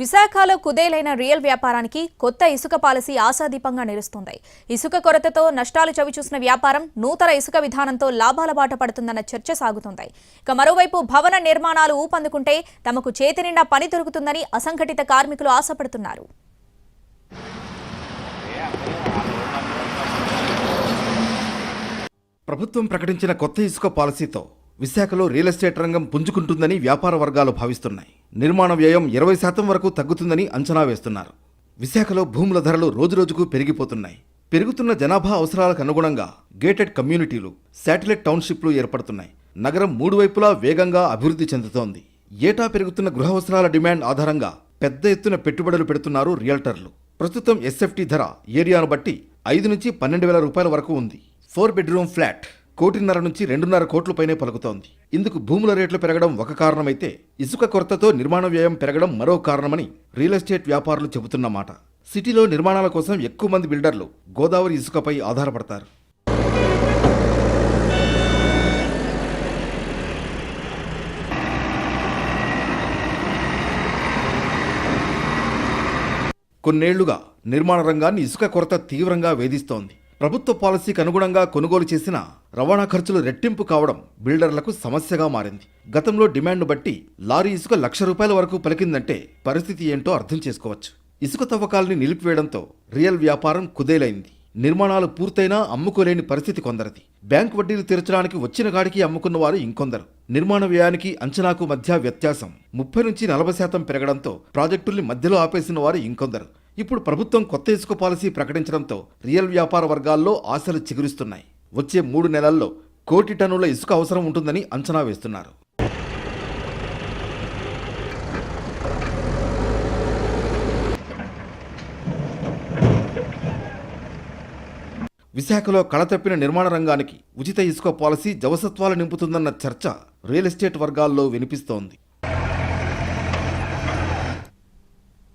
విశాఖలో కుదేలైన రియల్ వ్యాపారానికి కొత్త ఇసుక పాలసీ ఆశాదీపంగా నిలుస్తుంది. ఇసుక కొరతతో నష్టాలు చవిచూసిన వ్యాపారం నూతన ఇసుక విధానంతో లాభాల బాట పడుతుందన్న చర్చ సాగుతుంది. ఇక మరోవైపు భవన నిర్మాణాలు ఊపందుకుంటే తమకు చేతినిండా పని దొరుకుతుందని అసంఘటిత కార్మికులు ఆశపడుతున్నారు. ప్రభుత్వం ప్రకటించిన కొత్త ఇసుక పాలసీతో విశాఖలో రియల్ ఎస్టేట్ రంగం పుంజుకుంటుందని వ్యాపార వర్గాలు భావిస్తున్నాయి. నిర్మాణ వ్యయం ఇరవై శాతం వరకు తగ్గుతుందని అంచనా వేస్తున్నారు. విశాఖలో భూముల ధరలు రోజురోజుకు పెరిగిపోతున్నాయి. పెరుగుతున్న జనాభా అవసరాలకు అనుగుణంగా గేటెడ్ కమ్యూనిటీలు శాటిలైట్ టౌన్షిప్లు ఏర్పడుతున్నాయి. నగరం మూడు వైపులా వేగంగా అభివృద్ధి చెందుతోంది. ఏటా పెరుగుతున్న గృహ అవసరాల డిమాండ్ ఆధారంగా పెద్ద ఎత్తున పెట్టుబడులు పెడుతున్నారు రియల్టర్లు. ప్రస్తుతం ఎస్ఎఫ్టీ ధర ఏరియాను బట్టి ఐదు నుంచి పన్నెండు వేల రూపాయల వరకు ఉంది. ఫోర్ బెడ్రూమ్ ఫ్లాట్ కోటిన్నర నుంచి రెండున్నర కోట్ల పైనే పలుకుతోంది. ఇందుకు భూముల రేట్లు పెరగడం ఒక కారణమైతే ఇసుక కొరతతో నిర్మాణ వ్యయం పెరగడం మరో కారణమని రియల్ ఎస్టేట్ వ్యాపారులు చెబుతున్నమాట. సిటీలో నిర్మాణాల కోసం ఎక్కువ మంది బిల్డర్లు గోదావరి ఇసుకపై ఆధారపడతారు. కొన్నేళ్ళుగా నిర్మాణ రంగాన్ని ఇసుక కొరత తీవ్రంగా వేధిస్తోంది. ప్రభుత్వ పాలసీకి అనుగుణంగా కొనుగోలు చేసిన రవాణా ఖర్చులు రెట్టింపు కావడం బిల్డర్లకు సమస్యగా మారింది. గతంలో డిమాండ్ను బట్టి లారీ ఇసుక లక్ష రూపాయల వరకు పలికిందంటే పరిస్థితి ఏంటో అర్థం చేసుకోవచ్చు. ఇసుక తవ్వకాల్ని నిలిపివేయడంతో రియల్ వ్యాపారం కుదేలైంది. నిర్మాణాలు పూర్తయినా అమ్ముకోలేని పరిస్థితి కొందరిది. బ్యాంక్ వడ్డీలు తీర్చడానికి వచ్చిన గాడికి అమ్ముకున్న వారు ఇంకొందరు. నిర్మాణ వ్యయానికి అంచనాకు మధ్య వ్యత్యాసం ముప్పై నుంచి నలభై శాతం పెరగడంతో ప్రాజెక్టుల్ని మధ్యలో ఆపేసిన వారు ఇంకొందరు. ఇప్పుడు ప్రభుత్వం కొత్త ఇసుక పాలసీ ప్రకటించడంతో రియల్ వ్యాపార వర్గాల్లో ఆశలు చిగురిస్తున్నాయి. వచ్చే మూడు నెలల్లో కోటి టన్నుల ఇసుక అవసరం ఉంటుందని అంచనా వేస్తున్నారు. విశాఖలో కళతప్పిన నిర్మాణ రంగానికి ఉచిత ఇసుక పాలసీ జవసత్వాలు నింపుతుందన్న చర్చ రియల్ ఎస్టేట్ వర్గాల్లో వినిపిస్తోంది.